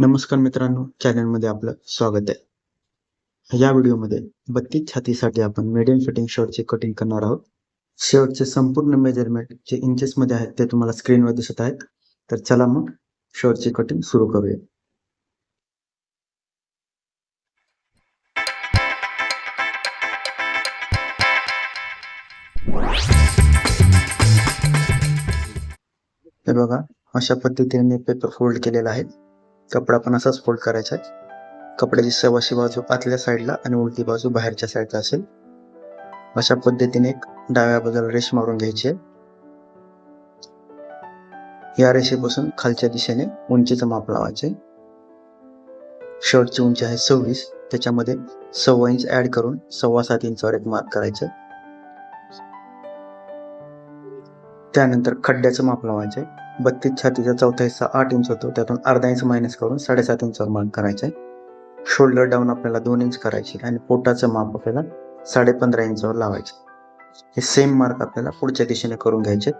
नमस्कार मित्रांनो चॅनलमध्ये आपलं स्वागत आहे. या व्हिडिओमध्ये बत्तीस छातीसाठी आपण मीडियम फिटिंग शर्टचे कटिंग करणार आहोत. शर्टचे संपूर्ण मेजरमेंट जे इंचेसमध्ये आहेत ते तुम्हाला स्क्रीनवर दिसत आहेत. तर चला मग शर्टचे कटिंग सुरू करूया. हे बघा अशा पद्धतीने मी पेपर फोल्ड केलेला आहे. कपडा पण असाच फोल्ड करायचा आहे. कपड्याची सवाशी बाजू आतल्या साईडला आणि उलटी बाजू बाहेरच्या साईडला असेल. अशा पद्धतीने एक डाव्या बाजूला रेष मारून घ्यायची आहे. या रेषेपासून खालच्या दिशेने उंचीचं माप लावायचे. शर्टची उंची आहे सव्वीस. त्याच्यामध्ये सव्वा इंच ऍड करून सव्वा सात इंचावर एक मार्क करायचं. त्यानंतर खड्ड्याचं माप लावायचं आहे बत्तीस छातीचा चौथा हिस्सा आठ इंच होतो. त्यातून अर्धा इंच मायनस करून साडेसात इंचावर मार्क करायचं आहे शोल्डर डाऊन आपल्याला दोन इंच करायची आणि पोटाचं माप आपल्याला साडे पंधरा इंचावर लावायचे हे सेम मार्क आपल्याला पुढच्या दिशेने करून घ्यायचे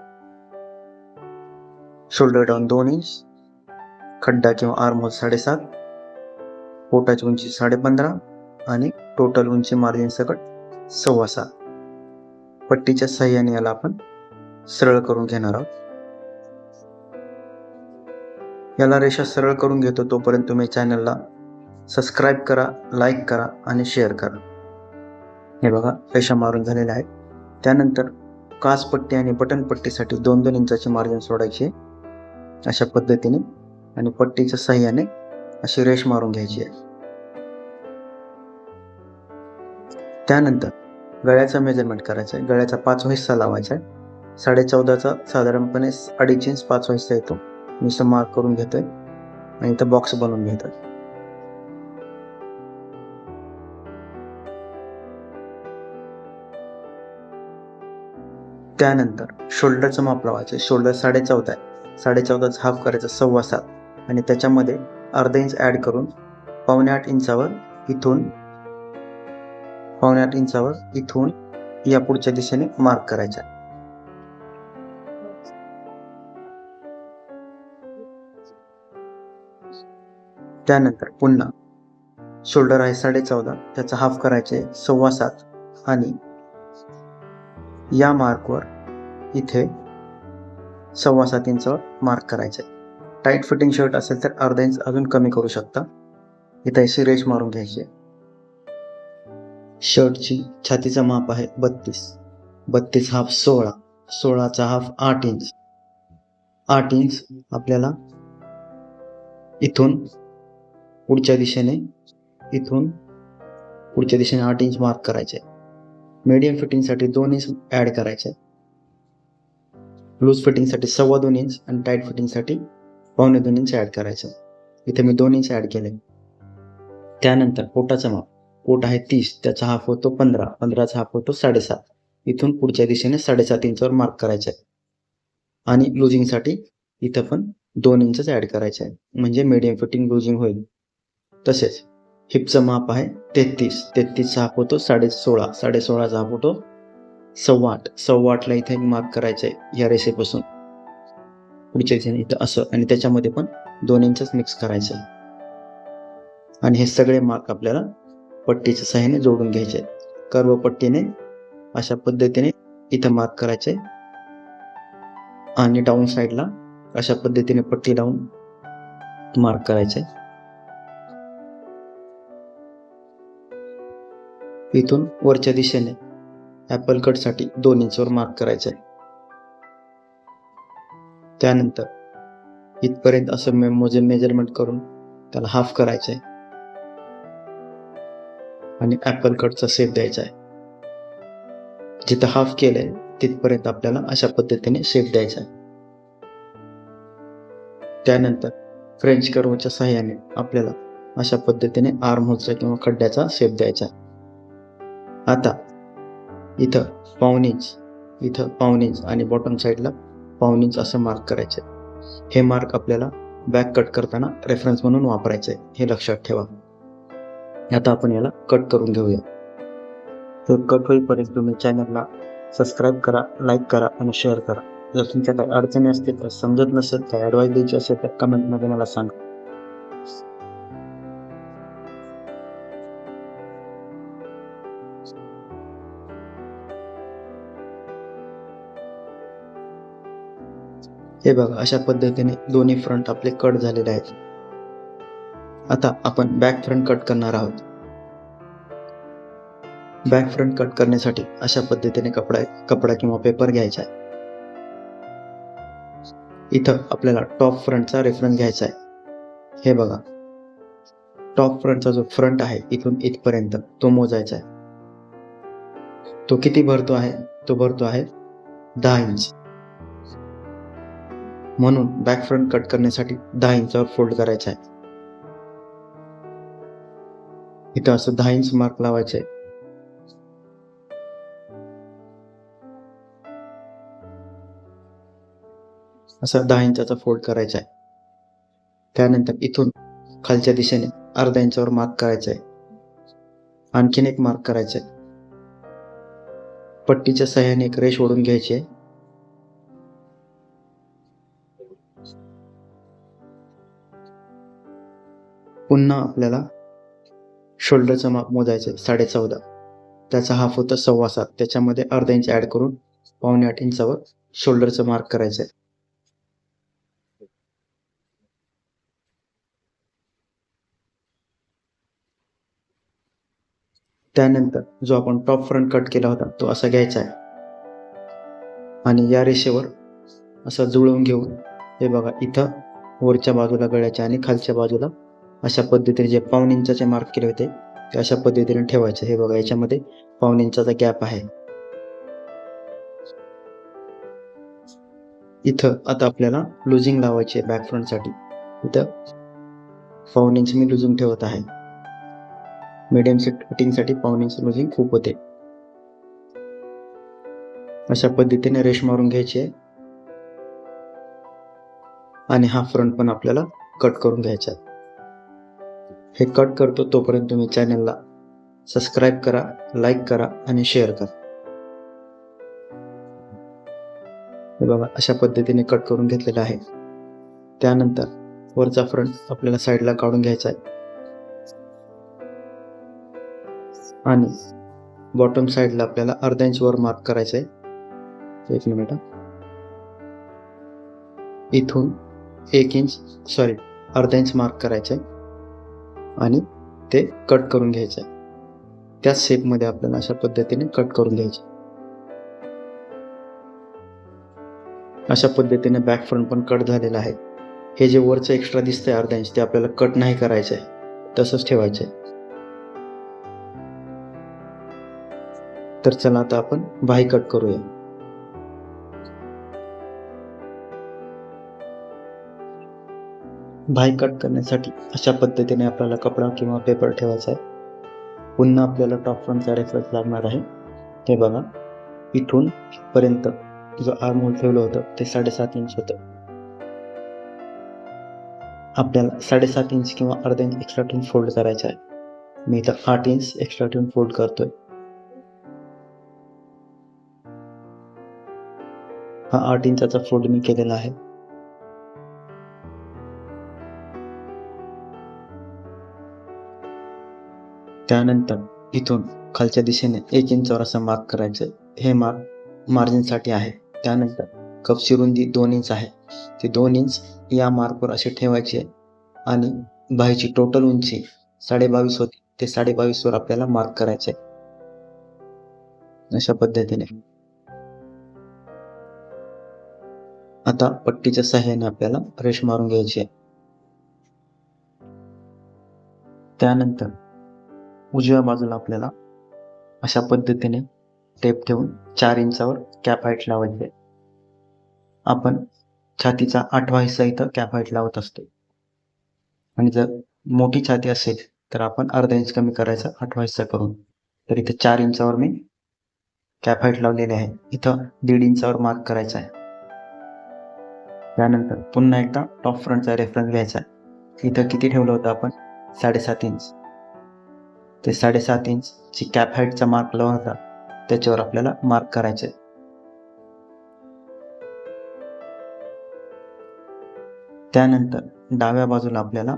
शोल्डर डाऊन दोन इंच खड्डा किंवा आर्म होल साडेसात पोटाची उंची साडे पंधरा आणि टोटल उंची मार्जिन सकट सव्वा सात. पट्टीच्या सहाय्याने याला आपण सरळ करून घेणार आहोत. याला रेषा सरळ करून घेतो तोपर्यंत तुम्ही चॅनलला सबस्क्राईब करा लाईक करा आणि शेअर करा. हे बघा रेषा मारून झालेल्या आहेत. त्यानंतर काचपट्टी आणि बटन पट्टीसाठी दोन दोन इंचाची मार्जिन सोडायची अशा पद्धतीने आणि पट्टीच्या सहाय्याने अशी रेष मारून घ्यायची आहे. त्यानंतर गळ्याचा मेजरमेंट करायचा आहे. गळ्याचा पाचवा हिस्सा लावायचा आहे. साडेचौदाचा साधारणपणे अडीच इंच पाचवा हिस्सा येतो. मी असं मार्क करून घेतोय आणि इथं बॉक्स बनवून घेतोय. त्यानंतर शोल्डरचं माप लावायचं शोल्डर साडेचौदा आहे. साडेचौदाचा हाफ करायचा सव्वा सात. आणि त्याच्यामध्ये अर्धा इंच ऍड करून पावणे आठ इंचावर इथून पावणे आठ इंचावर इथून या पुढच्या दिशेने मार्क करायचा. त्यानंतर पुन्हा शोल्डर आहे साडे चौदा त्याचा हाफ करायचे सव्वा सात आणि या मार्कवर इथे सव्वा सात इंचावर मार्क करायचे. टाईट फिटिंग शर्ट असेल तर अर्धा इंच अजून कमी करू शकता. इथे अशी रेश मारून घ्यायची. शर्टची छातीचा माप आहे बत्तीस. बत्तीस हाफ सोळा. सोळाचा हाफ आठ इंच आठ इंच आपल्याला इथून पुढच्या दिशेने इथून पुढच्या दिशेने आठ इंच मार्क करायचे. मीडियम फिटिंगसाठी दोन इंच ॲड करायचे. लूज फिटिंगसाठी सव्वा दोन इंच आणि टाईट फिटिंगसाठी पावणे दोन इंच ॲड करायचं. इथे मी दोन इंच ॲड केले. त्यानंतर पोटाचं माप. पोट आहे तीस त्याचा हाफ होतो पंधरा पंधराचा हाफ होतो साडेसात. इथून पुढच्या दिशेने साडेसात इंचवर मार्क करायचं. आहे आणि लुजिंगसाठी इथं पण दोन इंचच ॲड करायचं. आहे म्हणजे मीडियम फिटिंग लुजिंग होईल. तसेच हिपचं माप आहे तेहतीस. तेहतीसचा हाफ होतो साडे सोळा साडे सोळाचा हाफ होतो सव्वा आठ सव्वा आठला इथे मार्क करायचं आहे या रेसेपासून पुढच्या दिशेने इथं असं. आणि त्याच्यामध्ये पण दोन इंचच मिक्स करायचं आहे. आणि हे सगळे मार्क आपल्याला पट्टीच्या सहाय्याने जोडून घ्यायचे आहेत. कर्व पट्टीने अशा पद्धतीने इथं मार्क करायचे आणि डाऊन साईडला अशा पद्धतीने पट्टी लावून मार्क करायचे इथून वरच्या दिशेने ॲपल कटसाठी दोन इंचवर मार्क करायचं आहे त्यानंतर इथपर्यंत असं मे मोजे मेजरमेंट करून त्याला हाफ करायचं आहे आणि ॲपल कटचा शेप द्यायचा आहे जिथं हाफ केलंय तिथपर्यंत आपल्याला अशा पद्धतीने शेप द्यायचा आहे त्यानंतर फ्रेंच कर्वच्या सहाय्याने आपल्याला अशा पद्धतीने आर्म होलचा किंवा खड्ड्याचा शेप द्यायचा आहे आता इथं पावनीच इंच इथं पाऊण इंच आणि बॉटम साईडला पाऊण इंच असं मार्क करायचं हे मार्क आपल्याला बॅक कट करताना रेफरन्स म्हणून वापरायचं आहे हे लक्षात ठेवा. आता आपण याला कट करून घेऊया. हे कट होईपर्यंत तुम्ही चॅनलला सबस्क्राईब करा लाईक करा आणि शेअर करा. जर तुमच्या काही अडचणी असतील तर समजत नसेल तर ॲडवाईस द्यायची असेल तर कमेंटमध्ये मला सांगा. हे बघा अशा पद्धतीने दोन्ही फ्रंट आपले कट झालेले आहेत. आता आपण बॅक फ्रंट कट करणार आहोत. बॅक फ्रंट कट करण्यासाठी अशा पद्धतीने कपडा कपडा किंवा पेपर घ्यायचा आहे. इथं आपल्याला टॉप फ्रंटचा रेफरन्स घ्यायचा आहे. हे बघा. टॉप फ्रंटचा जो फ्रंट आहे इथून इथपर्यंत तो मोजायचा आहे. तो किती भरतो आहे? तो भरतो आहे दहा इंच म्हणून बॅक फ्रंट कट करण्यासाठी दहा इंचावर फोल्ड करायचा आहे. इथं असं दहा इंच मार्क लावायचे आहे. असा दहा इंचाचा फोल्ड करायचा आहे. त्यानंतर इथून खालच्या दिशेने अर्धा इंचावर मार्क करायचा आहे. आणखीन एक मार्क करायचा आहे. पट्टीच्या सहाय्याने एक रेष ओढून घ्यायची आहे. पुन्हा आपल्याला शोल्डरचं माप मोजायचं आहे साडे चौदा त्याचा हाफ होता सव्वा सात. त्याच्यामध्ये अर्धा इंच ऍड करून पावणे आठ इंचावर शोल्डरचं मार्क करायचं आहे त्यानंतर जो आपण टॉप फ्रंट कट केला होता तो असा घ्यायचा आहे आणि या रेषेवर असा जुळवून घेऊन हे बघा इथं वरच्या बाजूला गळ्याच्या आणि खालच्या बाजूला अशा पद्धतीने जे पाऊन इंचाचे मार्क केले होते ते अशा पद्धतीने ठेवायचे. हे बघा याच्यामध्ये पाऊन इंचाचा गॅप आहे. इथं आता आपल्याला लुझिंग लावायची आहे बॅक फ्रंटसाठी इथं पाऊन इंच मी लुझिंग ठेवत आहे. मीडियम सेट कटिंगसाठी पाऊन इंच लुझिंग खूप होते. अशा पद्धतीने रेश मारून घ्यायची आहे. आणि हा फ्रंट पण आपल्याला कट करून घ्यायचा आहे. हे कट करतो तोपर्यंत तुम्ही चॅनलला सबस्क्राईब करा लाईक करा आणि शेअर करा. हे बघा अशा पद्धतीने कट करून घेतलेला आहे. त्यानंतर वरचा फ्रंट आपल्याला साईडला काढून घ्यायचा आहे. आणि बॉटम साईडला आपल्याला अर्धा इंच वर मार्क करायचं आहे. एक मिनिट इथून एक इंच सॉरी अर्धा इंच मार्क करायचं आहे. आणि ते कट करून घ्यायचं. आहे त्याच शेपमध्ये आपल्याला अशा पद्धतीने कट करून घ्यायचे. अशा पद्धतीने बॅक फ्रंट पण कट झालेला आहे. हे जे वरचं एक्स्ट्रा दिसतंय अर्धा इंच ते आपल्याला कट नाही करायचं आहे तसंच ठेवायचं आहे तर चला आता आपण बाही कट करूया. बाही कट करण्यासाठी अशा पद्धतीने आपल्याला कपडा किंवा पेपर ठेवायचा आहे. पुन्हा आपल्याला टॉप फ्रंटचा रेफरन्स लागणार आहे. हे बघा. इथून पर्यंत जो आर्म होल ठेवलं होतं ते साडेसात इंच होतं. आपल्याला साडेसात इंच किंवा अर्धा इंच एक्स्ट्रा ट्यून फोल्ड करायचा आहे. मी इथं आठ इंच एक्स्ट्रा ट्यून फोल्ड करतोय. हा आठ इंचाचा फोल्ड मी केलेला आहे. त्यानंतर इथून खालच्या दिशेने एक इंचावर असं मार्क करायचं. हे मार्क मार्जिनसाठी आहे. त्यानंतर कपची रुंदी दोन इंच आहे. ते दोन इंच या मार्कवर असे ठेवायचे आणि बाहीची टोटल उंची साडेबावीस होती. ते साडेबावीसवर आपल्याला मार्क करायचे अशा पद्धतीने. आता पट्टीच्या सहाय्याने आपल्याला रेश मारून घ्यायची आहे. त्यानंतर उजव्या बाजूला आपल्याला अशा पद्धतीने टेप ठेवून चार इंचावर कॅप हाईट लावायची आहे. आपण छातीचा आठवा हिस्सा इथं कॅप हाईट लावत असतो आणि जर मोठी छाती असेल तर आपण अर्धा इंच कमी करायचा आठवा हिस्सा करून. तर इथे चार इंचावर मी कॅप हाईट लावलेली आहे. इथं दीड इंचावर मार्क करायचा आहे. त्यानंतर पुन्हा एकदा टॉप फ्रंटचा रेफरन्स घ्यायचा आहे. इथं किती ठेवलं होतं आपण? साडेसात इंच ते साडेसात इंचची कॅप हाईटचा मार्क लावून होता. त्याच्यावर आपल्याला मार्क करायचे. त्यानंतर डाव्या बाजूला आपल्याला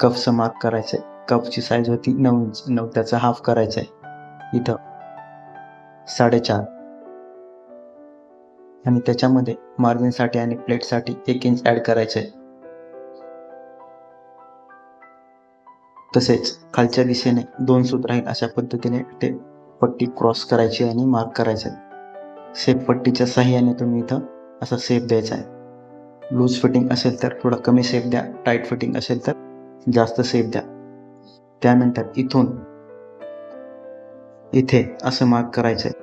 कफचं मार्क करायचं आहे कफची साईज होती नऊ इंच. नऊ त्याचा हाफ करायचा आहे इथं साडेचार. आणि त्याच्यामध्ये मार्जिनसाठी आणि प्लेटसाठी एक इंच ॲड करायचं आहे तसेच खालच्या दिशेने दोन सूत राहील अशा पद्धतीने ते पट्टी क्रॉस करायची आणि मार्क करायचं आहे पट्टीच्या साह्याने तुम्ही इथं असा सेफ द्यायचा आहे. लूज फिटिंग असेल तर थोडा कमी सेफ द्या. टाईट फिटिंग असेल तर जास्त सेफ द्या. त्यानंतर इथून इथे असं मार्क करायचं आहे.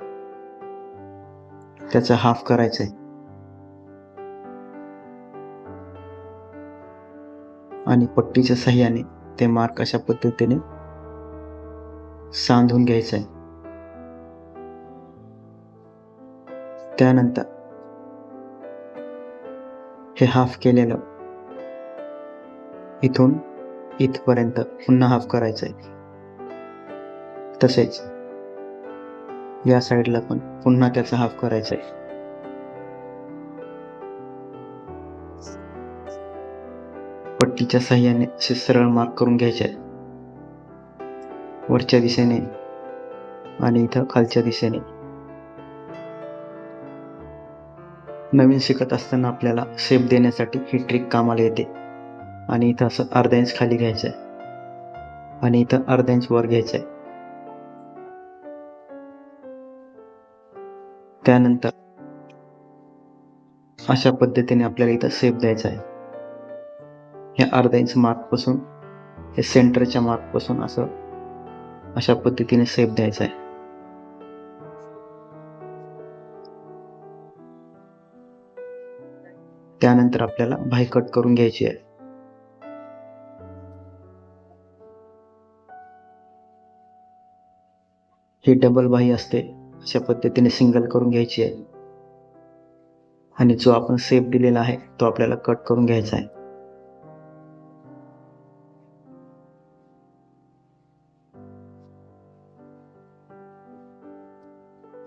त्याचं हाफ करायचं आहे. आणि पट्टीच्या सहाय्याने ते मार्क अशा पद्धतीने सांधून घ्यायचं आहे. त्यानंतर हे हाफ केलेलं इथून इथपर्यंत पुन्हा हाफ करायचं आहे. तसेच या साईडला पण पुन्हा त्याचा हाफ करायचा आहे. पट्टीच्या सहाय्याने असे सरळ मार्क करून घ्यायचे आहेत. वरच्या दिशेने आणि इथं खालच्या दिशेने. नवीन शिकत असताना आपल्याला शेप देण्यासाठी ही ट्रिक कामाला येते. आणि इथं असं अर्धा इंच खाली घ्यायचं आहे. आणि इथं अर्धा इंच वर घ्यायचं आहे. त्यानंतर अशा पद्धतीने आपल्याला इथं सेफ द्यायचा आहे. हे अर्धा इंच मार्कपासून हे सेंटरच्या मार्कपासून असं अशा पद्धतीने सेप द्यायचा आहे. त्यानंतर आपल्याला भाई कट करून घ्यायची आहे. ही डबल बाही असते अशा पद्धतीने सिंगल करून घ्यायची आहे. आणि जो आपण सेप दिलेला आहे तो आपल्याला कट करून घ्यायचा आहे.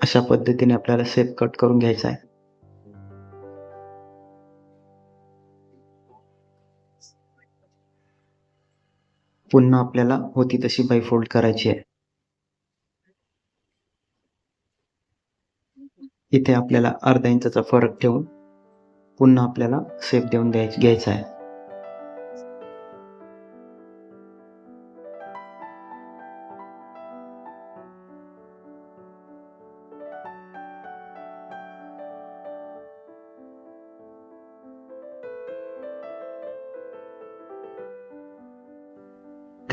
अशा पद्धतीने आपल्याला सेप कट करून घ्यायचा आहे. पुन्हा आपल्याला होती तशी बाई फोल्ड करायची आहे. इथे आपल्याला अर्धा इंचाचा फरक ठेवून पुन्हा आपल्याला सेप देऊन द्यायचा घ्यायचा आहे.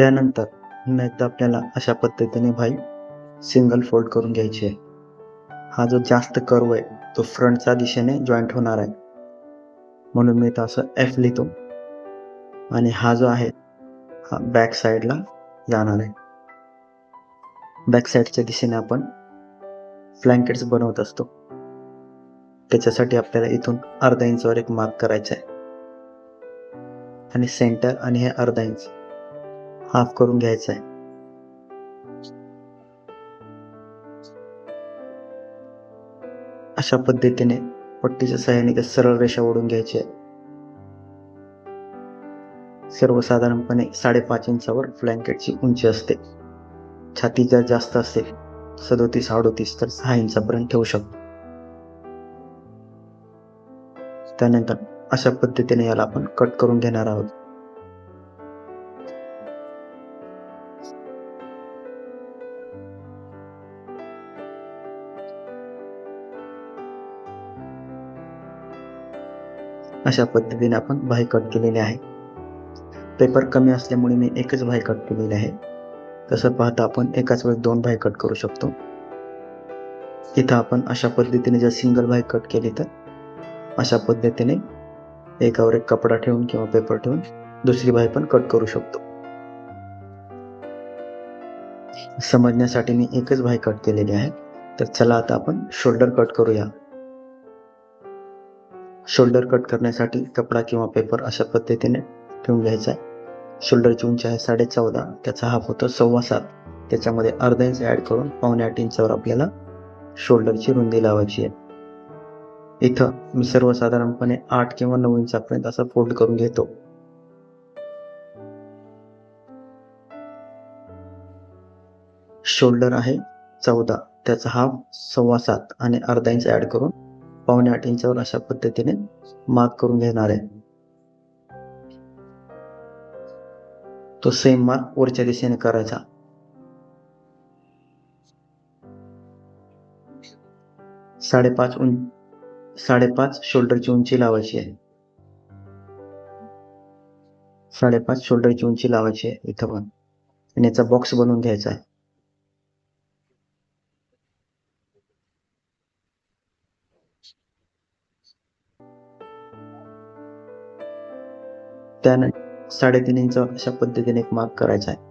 त्यानंतर नाहीतर आपल्याला अशा पद्धतीने भाई सिंगल फोल्ड करून घ्यायची आहे. हा जो जास्त कर्व आहे तो फ्रंटच्या दिशेने जॉईंट होणार आहे. म्हणून मी इथं असं एफ लिहितो. आणि हा जो आहे हा बॅक साईडला जाणार आहे. बॅक साईडच्या दिशेने आपण फ्लँकेट्स बनवत असतो. त्याच्यासाठी आपल्याला इथून अर्धा इंचवर एक मार्क करायचा आहे. आणि सेंटर आणि हे अर्धा इंच हाफ करून घ्यायचा आहे अशा पद्धतीने पट्टीच्या सहाय्याने त्या सरळ रेषा ओढून घ्यायची आहे सर्वसाधारणपणे साडेपाच इंचावर ब्लँकेटची उंची असते. छाती जर जास्त असेल सदोतीस अडोतीस तर सहा इंचापर्यंत ठेवू शकतो. त्यानंतर अशा पद्धतीने याला आपण कट करून घेणार आहोत. अशा पद्धतीने आपण भाई कट केलेले आहे. पेपर कमी असल्यामुळे मी एकच भाई कट केलेले आहे. तसं पाहता आपण एकाच वेळेस दोन भाई कट करू शकतो. इथं आपण अशा पद्धतीने जर सिंगल भाई कट केली तर अशा पद्धतीने एकावर एक कपडा ठेवून किंवा पेपर ठेवून दुसरी भाई पण कट करू शकतो. समजण्यासाठी मी एकच भाई कट केलेली आहे. तर चला आता आपण शोल्डर कट करूया. शोल्डर कट करण्यासाठी कपडा किंवा पेपर अशा पद्धतीने ठेवून घ्यायचा आहे. शोल्डरची उंची आहे साडे चौदा त्याचा हाफ होतो सव्वा सात त्याच्यामध्ये अर्धा इंच ॲड करून पावणे आठ इंचावर आपल्याला शोल्डरची रुंदी लावायची आहे. इथं मी सर्वसाधारणपणे आठ किंवा नऊ इंचापर्यंत असं फोल्ड करून घेतो. शोल्डर आहे चौदा त्याचा हाफ सव्वा सात आणि अर्धा इंच ॲड करून पावणे आठ इंचावर अशा पद्धतीने मार्क करून घेणार आहे. तो सेम मार्क वरच्या दिशेने करायचा. साडेपाच उं साडेपाच शोल्डरची उंची लावायची आहे. साडेपाच शोल्डरची उंची लावायची आहे इथं पण. आणि याचा बॉक्स बनवून घ्यायचा आहे. त्यानंतर साडेतीन इंच अशा पद्धतीने एक मार्क करायचा आहे.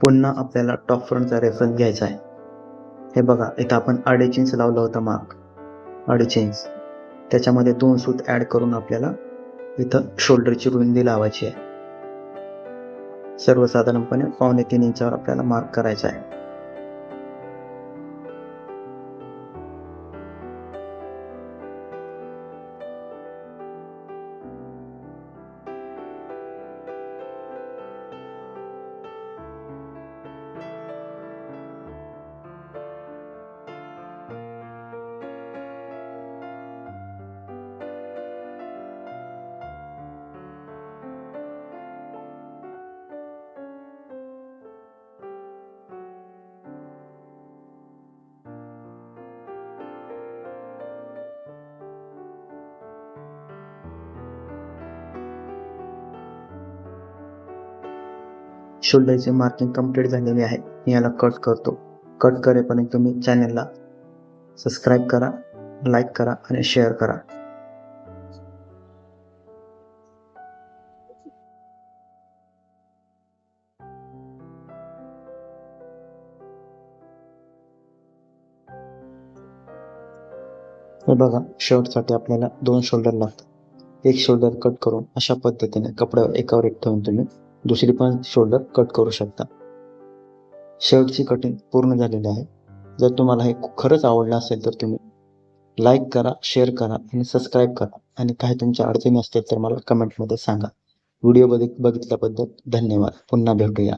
पुन्हा आपल्याला टॉप फ्रंटचा रेफरन्स घ्यायचा आहे. हे बघा इथं आपण अडीच इंच लावलं होतं मार्क अडीच इंच. त्याच्यामध्ये दोन सूत ऍड करून आपल्याला इथं शोल्डरची रुंदी लावायची आहे. सर्वसाधारणपणे पावणे तीन इंचावर आपल्याला मार्क करायचा आहे. शोल्डरचे मार्किंग कंप्लीट झालेले आहे. मी याला कट करतो. कट करेपर्यंत तुम्ही चॅनलला सबस्क्राईब करा लाईक करा आणि शेअर करा. हे बघा शर्टसाठी आपल्याला दोन शोल्डर लागतात. एक शोल्डर कट करून अशा पद्धतीने कपड्यावर एकावर एक ठेवून तुम्ही दुसरी पण शोल्डर कट करू शकता. शर्टची कटिंग पूर्ण झालेली आहे. जर तुम्हाला हे खरंच आवडलं असेल तर तुम्ही लाईक करा शेअर करा आणि सबस्क्राईब करा. आणि काही तुमच्या अडचणी असतील तर मला कमेंटमध्ये सांगा. व्हिडिओ बघित बघितल्याबद्दल धन्यवाद. पुन्हा भेटूया.